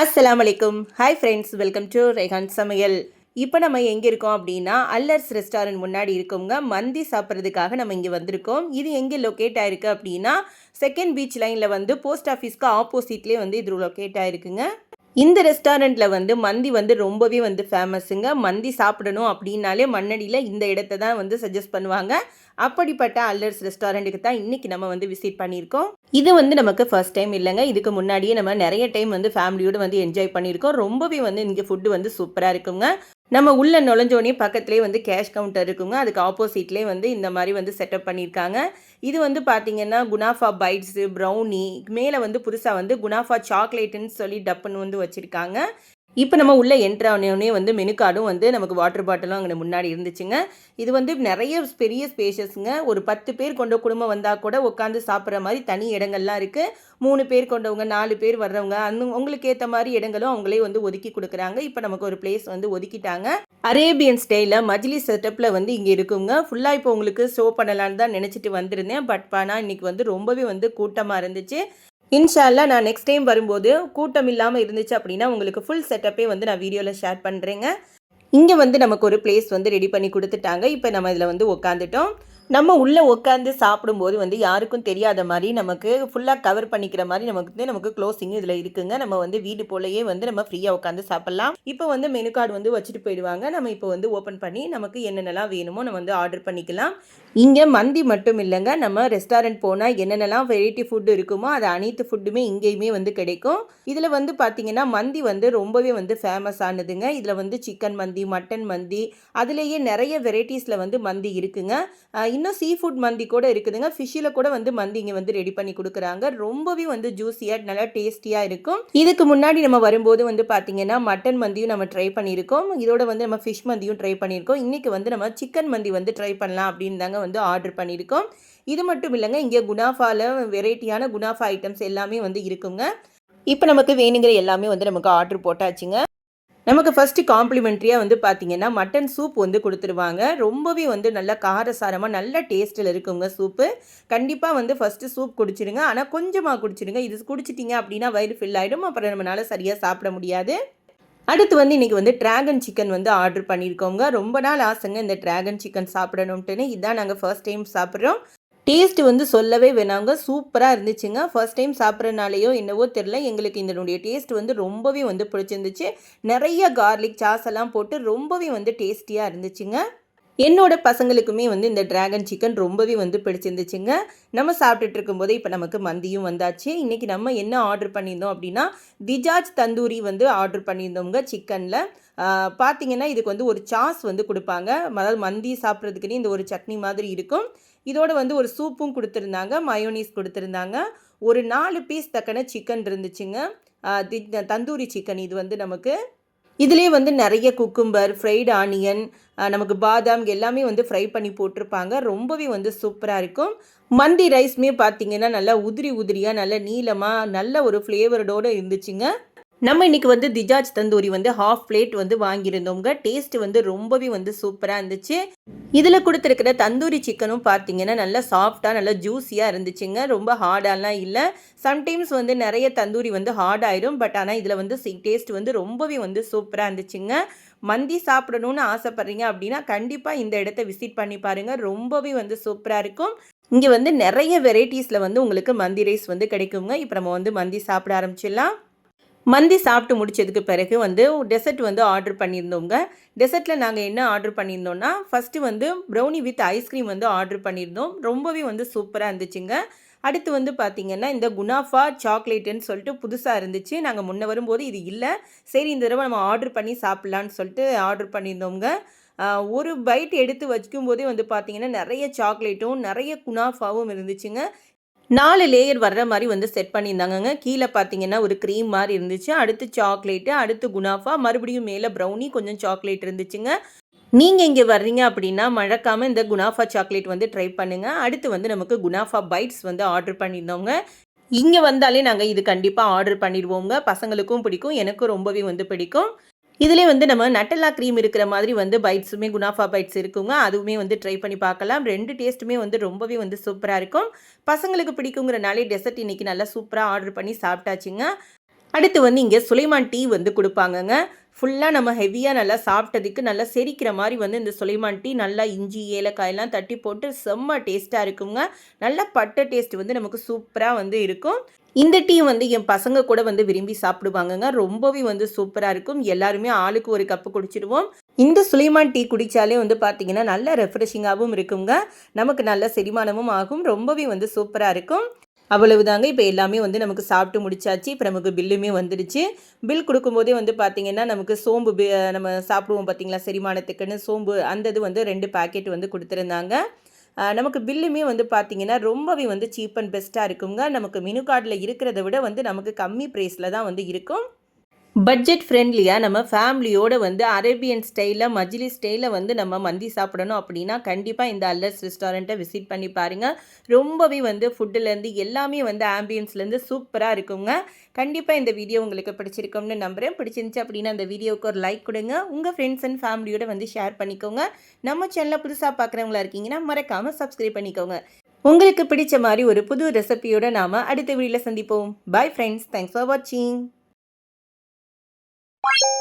அஸ்லாம் வலைக்கும் hi friends welcome to Rehan சமையல் இப்போ நம்ம எங்கே இருக்கோம் அப்படின்னா அல்லர்ஸ் ரெஸ்டாரண்ட் முன்னாடி இருக்கோங்க மந்தி சாப்பிட்றதுக்காக நம்ம இங்கே வந்திருக்கோம். இது எங்கே லொக்கேட் ஆயிருக்கு அப்படின்னா செகண்ட் பீச் லைனில் வந்து போஸ்ட் ஆஃபீஸ்க்கு ஆப்போசிட்லேயே வந்து இது லொக்கேட் ஆயிருக்குங்க. இந்த ரெஸ்டாரண்ட்டில் வந்து மந்தி வந்து ரொம்பவே வந்து ஃபேமஸுங்க மந்தி சாப்பிடணும் அப்படின்னாலே மண்ணடியில் இந்த இடத்த தான் வந்து சஜஸ்ட் பண்ணுவாங்க. அப்படிப்பட்ட அல்லர்ஸ் ரெஸ்டாரண்ட்டுக்கு தான் இன்றைக்கி நம்ம வந்து விசிட் பண்ணியிருக்கோம். இது வந்து நமக்கு ஃபர்ஸ்ட் டைம் இல்லைங்க. இதுக்கு முன்னாடியே நம்ம நிறைய டைம் வந்து ஃபேமிலியோடு வந்து என்ஜாய் பண்ணியிருக்கோம். ரொம்பவே வந்து இங்கே ஃபுட்டு வந்து சூப்பராக இருக்குங்க. நம்ம உள்ள நுழைஞ்சோடனே பக்கத்துலேயே வந்து கேஷ் கவுண்டர் இருக்குங்க. அதுக்கு ஆப்போசிட்லேயே வந்து இந்த மாதிரி வந்து செட்டப் பண்ணியிருக்காங்க. இது வந்து பார்த்தீங்கன்னா குனாஃபா பைட்ஸு ப்ரௌனி மேலே வந்து புதுசாக வந்து குனாஃபா சாக்லேட்டுன்னு சொல்லி டப்புன்னு வந்து வச்சுருக்காங்க. இப்போ நம்ம உள்ளே என்ட்ரு ஆனோடனே வந்து மெனு கார்டும் வந்து நமக்கு வாட்டர் பாட்டிலும் அங்கே முன்னாடி இருந்துச்சுங்க. இது வந்து நிறைய பெரிய ஸ்பேஷஸ்ங்க ஒரு பத்து பேர் கொண்ட குடும்பம் வந்தால் கூட உட்காந்து சாப்பிட்ற மாதிரி தனி இடங்கள்லாம் இருக்குது மூணு பேர் கொண்டவங்க நாலு பேர் வர்றவங்க அந்த உங்களுக்கு ஏற்ற மாதிரி இடங்களும் அவங்களே வந்து ஒதுக்கி கொடுக்குறாங்க. இப்போ நமக்கு ஒரு பிளேஸ் வந்து ஒதுக்கிட்டாங்க. அரேபியன் ஸ்டைலில் மஜ்லி செட்டப்பில் வந்து இங்கே இருக்குங்க. ஃபுல்லாக இப்போ உங்களுக்கு ஷோ பண்ணலான்னு தான் நினச்சிட்டு வந்திருந்தேன். பட் ஆனால் இன்றைக்கி வந்து ரொம்பவே வந்து கூட்டமாக இருந்துச்சு. இன்ஷால்லா நான் நெக்ஸ்ட் டைம் வரும்போது கூட்டம் இல்லாமல் இருந்துச்சு அப்படின்னா உங்களுக்கு ஃபுல் செட்டப்பே வந்து நான் வீடியோவில் ஷேர் பண்ணுறேங்க இங்கே வந்து நமக்கு ஒரு பிளேஸ் வந்து ரெடி பண்ணி கொடுத்துட்டாங்க. இப்போ நம்ம இதில் வந்து உட்காந்துட்டோம் நம்ம உள்ளே உட்காந்து சாப்பிடும்போது வந்து யாருக்கும் தெரியாத மாதிரி நமக்கு ஃபுல்லாக கவர் பண்ணிக்கிற மாதிரி நமக்கு வந்து நமக்கு க்ளோசிங் இதில் இருக்குங்க. நம்ம வந்து வீடு போலயே வந்து நம்ம ஃப்ரீயாக உட்காந்து சாப்பிட்லாம். இப்போ வந்து மெனு கார்டு வந்து வச்சுட்டு போயிடுவாங்க. நம்ம இப்போ வந்து ஓப்பன் பண்ணி நமக்கு என்னென்னலாம் வேணுமோ நம்ம வந்து ஆர்டர் பண்ணிக்கலாம். இங்கே மந்தி மட்டும் இல்லைங்க. நம்ம ரெஸ்டாரண்ட் போனால் என்னென்னலாம் வெரைட்டி ஃபுட்டு இருக்குமோ அது அனைத்து ஃபுட்டுமே இங்கேயுமே வந்து கிடைக்கும். இதில் வந்து பார்த்தீங்கன்னா மந்தி வந்து ரொம்பவே வந்து ஃபேமஸ் ஆனதுங்க. இதில் வந்து சிக்கன் மந்தி மட்டன் மந்தி அதுலேயே நிறைய வெரைட்டிஸில் வந்து மந்தி இருக்குங்க. இன்னும் சீ ஃபுட் மந்தி கூட இருக்குதுங்க. ஃபிஷ்ஷில் கூட வந்து மந்தி இங்கே வந்து ரெடி பண்ணி கொடுக்குறாங்க. ரொம்பவே வந்து ஜூஸியாக நல்லா டேஸ்டியாக இருக்கும். இதுக்கு முன்னாடி நம்ம வரும்போது வந்து பார்த்தீங்கன்னா மட்டன் மந்தியும் நம்ம ட்ரை பண்ணியிருக்கோம். இதோட வந்து நம்ம ஃபிஷ் மந்தியும் ட்ரை பண்ணியிருக்கோம். இன்றைக்கி வந்து நம்ம சிக்கன் மந்தி வந்து ட்ரை பண்ணலாம் அப்படின்னு தாங்க வந்து ஆர்டர் பண்ணியிருக்கோம். இது மட்டும் இல்லைங்க இங்கே குணாஃபாவில் வெரைட்டியான குணாஃபா ஐட்டம்ஸ் எல்லாமே வந்து இருக்குங்க. இப்போ நமக்கு வேணுங்கிற எல்லாமே வந்து நமக்கு ஆர்டர் போட்டாச்சுங்க. நமக்கு ஃபஸ்ட்டு காம்ப்ளிமெண்ட்ரியாக வந்து பார்த்தீங்கன்னா மட்டன் சூப் வந்து கொடுத்துருவாங்க. ரொம்பவே வந்து நல்லா காரசாரமாக நல்ல டேஸ்ட்டில் இருக்குங்க சூப்பு கண்டிப்பாக வந்து ஃபஸ்ட்டு சூப் குடிச்சிருங்க. ஆனால் கொஞ்சமாக குடிச்சிருங்க. இது குடிச்சிட்டிங்க அப்படின்னா வயிறு ஃபில் ஆகிடும் அப்புறம் நம்மளால சரியாக சாப்பிட முடியாது. அடுத்து வந்து இன்றைக்கி வந்து ட்ராகன் சிக்கன் வந்து ஆர்டர் பண்ணியிருக்கோங்க ரொம்ப நாள் ஆசைங்க இந்த ட்ராகன் சிக்கன் சாப்பிடணும்ட்டுன்னு. இதான் நாங்கள் ஃபர்ஸ்ட் டைம் சாப்பிட்றோம். டேஸ்ட் வந்து சொல்லவே வேணாங்க. சூப்பராக இருந்துச்சுங்க. ஃபர்ஸ்ட் டைம் சாப்பிட்றனாலேயோ என்னவோ தெரில எங்களுக்கு இதனுடைய டேஸ்ட் வந்து ரொம்பவே வந்து பிடிச்சிருந்துச்சு. நிறைய கார்லிக் சாஸ் எல்லாம் போட்டு ரொம்பவே வந்து டேஸ்டியாக இருந்துச்சுங்க. என்னோட பசங்களுக்குமே வந்து இந்த டிராகன் சிக்கன் ரொம்பவே வந்து பிடிச்சிருந்துச்சுங்க. நம்ம சாப்பிட்டுட்டு இருக்கும்போது இப்போ நமக்கு மந்தியும் வந்தாச்சு. இன்றைக்கி நம்ம என்ன ஆர்டர் பண்ணியிருந்தோம் அப்படின்னா திஜாஜ் தந்தூரி வந்து ஆர்டர் பண்ணியிருந்தோங்க சிக்கனில் பார்த்தீங்கன்னா இதுக்கு வந்து ஒரு சாஸ் வந்து கொடுப்பாங்க. அதாவது மந்தி சாப்பிட்றதுக்குன்னே இந்த ஒரு சட்னி மாதிரி இருக்கும். இதோட வந்து ஒரு சூப்பும் கொடுத்துருந்தாங்க மயோனீஸ் கொடுத்துருந்தாங்க. ஒரு நாலு பீஸ் தக்கன சிக்கன் இருந்துச்சுங்க. தி- தந்தூரி சிக்கன் இது வந்து நமக்கு. இதுலேயே வந்து நிறைய குக்கும்பர் ஃப்ரைடு ஆனியன் நமக்கு பாதாம் எல்லாமே வந்து ஃப்ரை பண்ணி போட்டிருப்பாங்க. ரொம்பவே வந்து சூப்பராக இருக்கும். மந்தி ரைஸ்மே பார்த்தீங்கன்னா நல்லா உதிரி உதிரியாக நல்ல நீளமாக நல்ல ஒரு ஃப்ளேவர்டோடு இருந்துச்சுங்க. நம்ம இன்னைக்கு வந்து திஜாஜ் தந்தூரி வந்து ஹாஃப் பிளேட் வந்து வாங்கியிருந்தோங்க டேஸ்ட் வந்து ரொம்பவே வந்து சூப்பராக இருந்துச்சு. இதில் கொடுத்துருக்கிற தந்தூரி சிக்கனும் பார்த்தீங்கன்னா நல்லா சாஃப்டாக நல்லா ஜூஸியாக இருந்துச்சுங்க. ரொம்ப ஹார்டாலாம் இல்லை. சம்டைம்ஸ் வந்து நிறைய தந்தூரி வந்து ஹார்ட் பட் ஆனால் இதில் வந்து டேஸ்ட் வந்து ரொம்பவே வந்து சூப்பராக இருந்துச்சுங்க. மந்தி சாப்பிடணும்னு ஆசைப்பட்றீங்க அப்படின்னா கண்டிப்பாக இந்த இடத்த விசிட் பண்ணி பாருங்கள் ரொம்பவே வந்து சூப்பராக இருக்கும். இங்கே வந்து நிறைய வெரைட்டிஸில் வந்து உங்களுக்கு மந்தி ரைஸ் வந்து கிடைக்குங்க. இப்போ நம்ம வந்து மந்தி சாப்பிட ஆரம்பிச்சிடலாம். மந்தி சாப்பிட்டு முடிச்சதுக்கு பிறகு வந்து டெசர்ட் வந்து ஆர்டர் பண்ணியிருந்தோங்க. டெசர்ட்டில் நாங்கள் என்ன ஆர்டர் பண்ணியிருந்தோம்னா ஃபஸ்ட்டு வந்து ப்ரௌனி வித் ஐஸ்கிரீம் வந்து ஆர்டர் பண்ணியிருந்தோம். ரொம்பவே வந்து சூப்பராக இருந்துச்சுங்க. அடுத்து வந்து பார்த்திங்கன்னா இந்த குனாஃபா சாக்லேட்டுன்னு சொல்லிட்டு புதுசாக இருந்துச்சு. நாங்கள் முன்ன வரும்போது இது இல்லை. சரி இந்த தடவை நம்ம ஆர்டர் பண்ணி சாப்பிட்லான்னு சொல்லிட்டு ஆர்டர் பண்ணியிருந்தோங்க ஒரு பைட் எடுத்து வச்சுக்கும் போதே வந்து பார்த்திங்கன்னா நிறைய சாக்லேட்டும் நிறைய குனாஃபாவும் இருந்துச்சுங்க. நாலு லேயர் வர்ற மாதிரி வந்து செட் பண்ணியிருந்தாங்கங்க. கீழே பார்த்தீங்கன்னா ஒரு க்ரீம் மாதிரி இருந்துச்சு. அடுத்து சாக்லேட்டு அடுத்து குனாஃபா மறுபடியும் மேலே ப்ரௌனி கொஞ்சம் சாக்லேட் இருந்துச்சுங்க. நீங்கள் இங்கே வர்றீங்க அப்படின்னா மறக்காமல் இந்த குனாஃபா சாக்லேட் வந்து ட்ரை பண்ணுங்கள் அடுத்து வந்து நமக்கு குனாஃபா பைட்ஸ் வந்து ஆர்டர் பண்ணியிருந்தோங்க. இங்கே வந்தாலே நாங்கள் இது கண்டிப்பாக ஆர்டர் பண்ணிடுவோங்க. பசங்களுக்கும் பிடிக்கும். எனக்கும் ரொம்பவே வந்து பிடிக்கும். இதிலே வந்து நம்ம நட்டல்லா க்ரீம் இருக்கிற மாதிரி வந்து பைட்ஸுமே குனாஃபா பைட்ஸ் இருக்குங்க. அதுவுமே வந்து ட்ரை பண்ணி பார்க்கலாம். ரெண்டு டேஸ்ட்டுமே வந்து ரொம்பவே வந்து சூப்பராக இருக்கும். பசங்களுக்கு பிடிக்குங்கிறனாலே டெசர்ட் இன்னைக்கு நல்லா சூப்பராக ஆர்டர் பண்ணி சாப்பிட்டாச்சுங்க. அடுத்து வந்து இங்கே சுலைமான் டீ வந்து கொடுப்பாங்கங்க. ஃபுல்லாக நம்ம ஹெவியாக நல்லா சாப்பிட்டதுக்கு நல்லா செரிக்கிற மாதிரி வந்து இந்த சுலைமான் டீ நல்லா இஞ்சி ஏலக்காயெல்லாம் தட்டி போட்டு செம்ம டேஸ்ட்டாக இருக்குங்க. நல்லா பட்டை டேஸ்ட் வந்து நமக்கு சூப்பராக வந்து இருக்கும். இந்த டீ வந்து என் பசங்க கூட வந்து விரும்பி சாப்பிடுவாங்கங்க. ரொம்பவே வந்து சூப்பராக இருக்கும். எல்லாருமே ஆளுக்கு ஒரு கப்பு குடிச்சிடுவோம். இந்த சுலைமான் டீ குடித்தாலே வந்து பார்த்தீங்கன்னா நல்ல ரெஃப்ரெஷிங்காகவும் இருக்குங்க. நமக்கு நல்ல செரிமானமும் ஆகும். ரொம்பவே வந்து சூப்பராக இருக்கும். அவ்வளவுதாங்க. இப்போ எல்லாமே வந்து நமக்கு சாப்பிட்டு முடிச்சாச்சு. இப்போ நமக்கு பில்லுமே வந்துடுச்சு. பில் கொடுக்கும்போதே வந்து பார்த்திங்கன்னா நமக்கு சோம்பு நம்ம சாப்பிடுவோம் பார்த்தீங்களா செரிமானத்துக்குன்னு சோம்பு அந்த இது வந்து ரெண்டு பேக்கெட் வந்து கொடுத்துருந்தாங்க. நமக்கு பில்லுமே வந்து பார்த்திங்கன்னா ரொம்பவே வந்து சீப் அண்ட் பெஸ்ட்டாக இருக்குங்க. நமக்கு மெனு கார்டில் இருக்கிறத விட வந்து நமக்கு கம்மி ப்ரைஸில் தான் வந்து இருக்கும். பட்ஜெட் ஃப்ரெண்ட்லியாக நம்ம ஃபேமிலியோடு வந்து அரேபியன் ஸ்டைலில் மஜ்லி ஸ்டைலில் வந்து நம்ம மந்தி சாப்பிடணும் அப்படின்னா கண்டிப்பாக இந்த அல்லர்ஸ் ரெஸ்டாரண்ட்டை விசிட் பண்ணி பாருங்கள் ரொம்பவே வந்து ஃபுட்டுலேருந்து எல்லாமே வந்து ஆம்பியன்ஸ்லேருந்து சூப்பராக இருக்குங்க. கண்டிப்பாக இந்த வீடியோ உங்களுக்கு பிடிச்சிருக்கோம்னு நம்புகிறேன் பிடிச்சிருந்துச்சு அப்படின்னா அந்த வீடியோவுக்கு ஒரு லைக் கொடுங்க. உங்கள் ஃப்ரெண்ட்ஸ் அண்ட் ஃபேமிலியோட வந்து ஷேர் பண்ணிக்கோங்க. நம்ம சேனலில் புதுசாக பார்க்குறவங்களா இருக்கீங்கன்னா மறக்காமல் சப்ஸ்கிரைப் பண்ணிக்கோங்க. உங்களுக்கு பிடிச்ச மாதிரி ஒரு புது ரெசிபியோடு நாம் அடுத்த வீடியோவில் சந்திப்போம். பை ஃப்ரெண்ட்ஸ் தேங்க்ஸ் ஃபார் வாட்சிங் Bye.